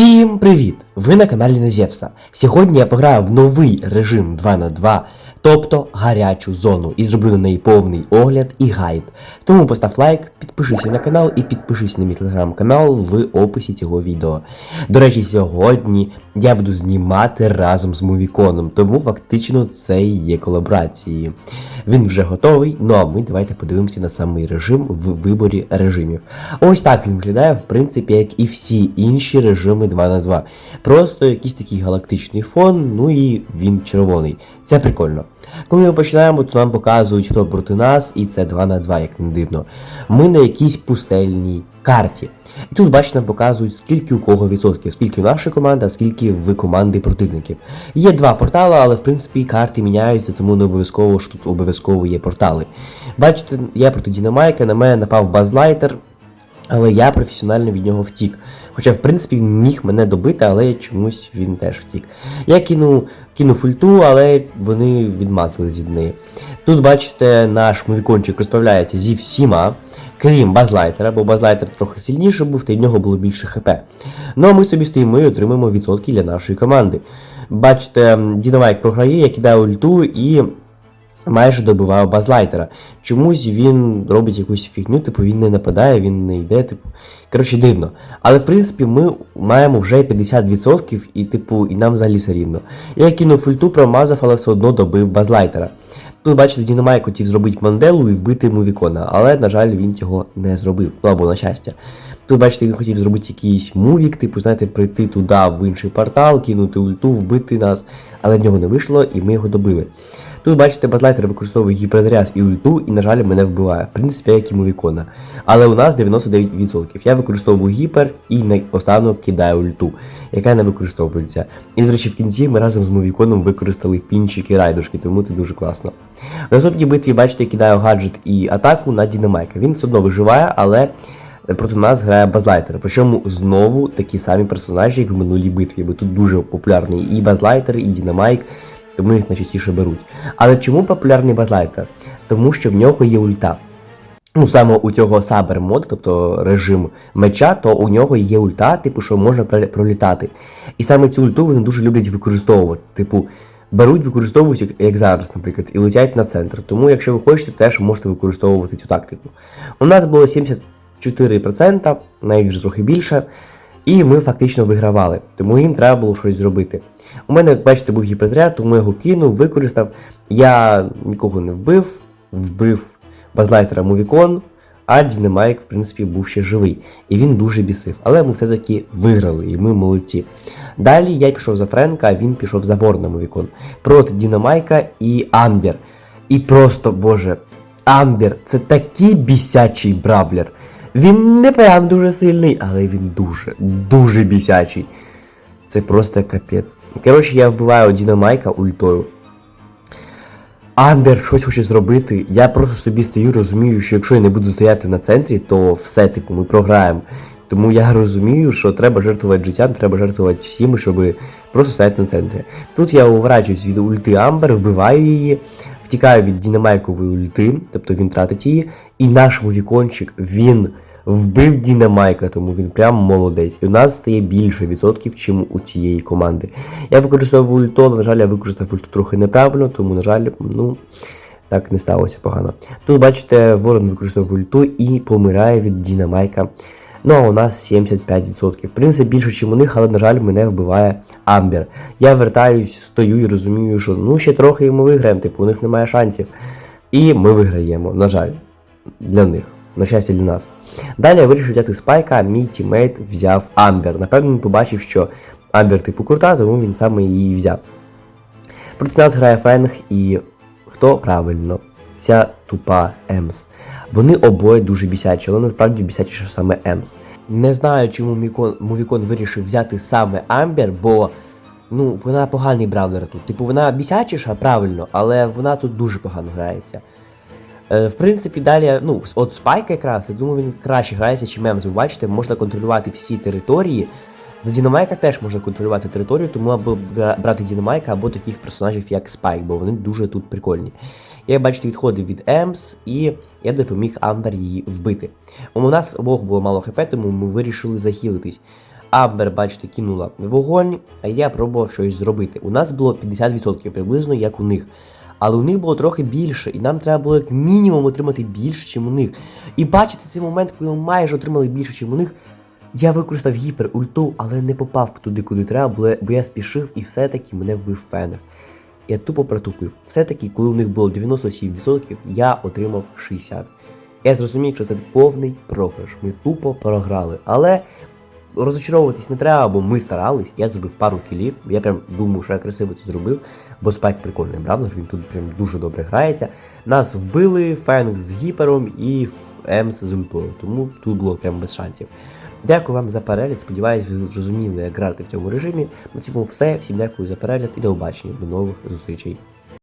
Всім привіт! Ви на каналі Незєвса. Сьогодні я пограю в новий режим 2 на 2 тобто гарячу зону, і зроблю на неї повний огляд і гайд. Тому постав лайк, підпишися на канал і підпишись на мій телеграм-канал в описі цього відео. До речі, сьогодні я буду знімати разом з Мувіконом, тому фактично це і є колаборацією. Він вже готовий, ну а ми давайте подивимося на самий режим в виборі режимів. Ось так він виглядає, в принципі, як і всі інші режими 2 на 2 Просто якийсь такий галактичний фон, ну і він червоний. Це прикольно. Коли ми починаємо, то нам показують, хто проти нас, і це 2 на 2, як не дивно. Ми на якійсь пустельній карті. І тут, бачите, нам показують, скільки у кого відсотків, скільки в нашої команди, а скільки в команди противників. Є два портали, але в принципі карти міняються, тому не обов'язково що тут обов'язково є портали. Бачите, я проти Дінамайка, на мене напав базлайтер, але я професіонально від нього втік. Хоча, в принципі, він міг мене добити, але чомусь він теж втік. Я кинув, кинув ульту, але вони відмазались від неї. Тут, бачите, наш мовікончик розправляється зі всіма, крім базлайтера, бо базлайтер трохи сильніший був, та й в нього було більше хп. Ну а ми собі стоїмо і отримуємо відсотки для нашої команди. Бачите, Дінамайк програє, я кидаю ульту і. Майже добиваю базлайтера. Чомусь він робить якусь фігню, типу він не нападає, він не йде, типу. Коротше, дивно. Але в принципі ми маємо вже 50% і, типу, і нам взагалі все рівно. Я кинув ульту, промазав, але все одно добив базлайтера. Тут, бачите, Дінамай хотів зробити Манделу і вбити йому вікона, але, на жаль, він цього не зробив. Ну або на щастя. Тут, бачите, він хотів зробити якийсь мувік, типу, знаєте, прийти туди в інший портал, кинути ульту, вбити нас, але в нього не вийшло, і ми його добили. Тут, бачите, базлайтер використовує гіперзаряд і ульту, і, на жаль, мене вбиває. В принципі, як і Мувікона. Але у нас 99%. Я використовую гіпер і наостанок кидаю ульту, яка не використовується. І, до речі, в кінці ми разом з Мувіконом використали пінчики райдушки, тому це дуже класно. В наступній битві, бачите, я кидаю гаджет і атаку на Дінамайка. Він все одно виживає, але. Проти нас грає Базлайтер. Причому знову такі самі персонажі, як в минулій битві, бо тут дуже популярний і Базлайтер, і Дінамайк тому їх найчастіше беруть. Але чому популярний базлайтер? Тому що в нього є ульта. Ну, саме у цього сабер мод, тобто режим меча, то у нього є ульта, типу, що можна пролітати. І саме цю ульту вони дуже люблять використовувати. Типу, беруть, використовують, як, зараз, наприклад, і летять на центр. Тому, якщо ви хочете, теж можете використовувати цю тактику. У нас було 74%, навіть вже трохи більше. І ми фактично вигравали, тому їм треба було щось зробити. У мене, як бачите, був гіперзряд, тому я його кинув, використав. Я нікого не вбив, вбив базлайтера Мувікон, а Дінамайк, в принципі, був ще живий. І він дуже бісив. Але ми все-таки виграли, і ми молодці. Далі я пішов за Френка, а він пішов за Ворна Мувікон. Проти Дінамайка і Амбер. І просто, боже, Амбер це такий бісячий бравлер. Він не прям дуже сильний, але він дуже, дуже бісячий. Це просто капець. Коротше, я вбиваю Дінамайка ультою. Амбер щось хоче зробити. Я просто собі стою, розумію, що якщо я не буду стояти на центрі, то все, типу, ми програємо. Тому я розумію, що треба жертвувати життям, треба жертвувати всім, щоб просто стояти на центрі. Тут я уворачуюсь від ульти Амбер, вбиваю її, втікаю від Дінамайкової ульти, тобто він тратить її. І наш вікончик, він вбив Дінамайка, тому він прям молодець. І у нас стає більше відсотків, чим у цієї команди. Я використовую ульто, на жаль, я використав ульту трохи неправильно, тому, на жаль, ну. Так не сталося погано. Тут, бачите, ворон використовує ульту і помирає від Дінамайка. Ну а у нас 75%. В принципі, більше, ніж у них, але, на жаль, мене вбиває Амбер. Я вертаюсь, стою і розумію, що ну ще трохи і ми виграємо, типу у них немає шансів. І ми виграємо, на жаль, для них. На щастя для нас. Далі я вирішив взяти спайка, а мій тімейт взяв Амбер. Напевно, він побачив, що Амбер типу крута, тому він саме її взяв. Проти нас грає Фенг і хто правильно? Ця тупа Емс. Вони обоє дуже бісячі, але насправді бісячіше саме Емс. Не знаю, чому Мікон, Мувікон вирішив взяти саме Амбер, бо ну, вона поганий бравлер тут. Типу вона бісячіша, правильно, але вона тут дуже погано грається. Е, в принципі, далі, ну, от Спайк якраз, я думаю, він краще грається, чим Мемс. Ви бачите, можна контролювати всі території. За Дінамайка теж можна контролювати територію, тому або брати Дінамайка, або таких персонажів, як Спайк, бо вони дуже тут прикольні. Я, бачите, відходив від Емс, і я допоміг Амбер її вбити. У нас обох було мало хп, тому ми вирішили захилитись. Амбер, бачите, кинула вогонь, а я пробував щось зробити. У нас було 50% приблизно, як у них. Але у них було трохи більше, і нам треба було як мінімум отримати більше, ніж у них. І бачите цей момент, коли ми майже отримали більше, ніж у них. Я використав гіпер ульту, але не попав туди, куди треба, бо я спішив і все-таки мене вбив фенер. Я тупо протупив. Все-таки, коли у них було 97%, я отримав 60%. Я зрозумів, що це повний програш. Ми тупо програли. Але розочаровуватись не треба, бо ми старались. Я зробив пару кілів. Я прям думаю, що я красиво це зробив, бо спайк прикольний бравлер, він тут прям дуже добре грається. Нас вбили, Фенг з гіпером і Емс з ультою. Тому тут було прям без шансів. Дякую вам за перегляд. Сподіваюсь, ви зрозуміли, як грати в цьому режимі. На цьому все. Всім дякую за перегляд і до побачення. До нових зустрічей.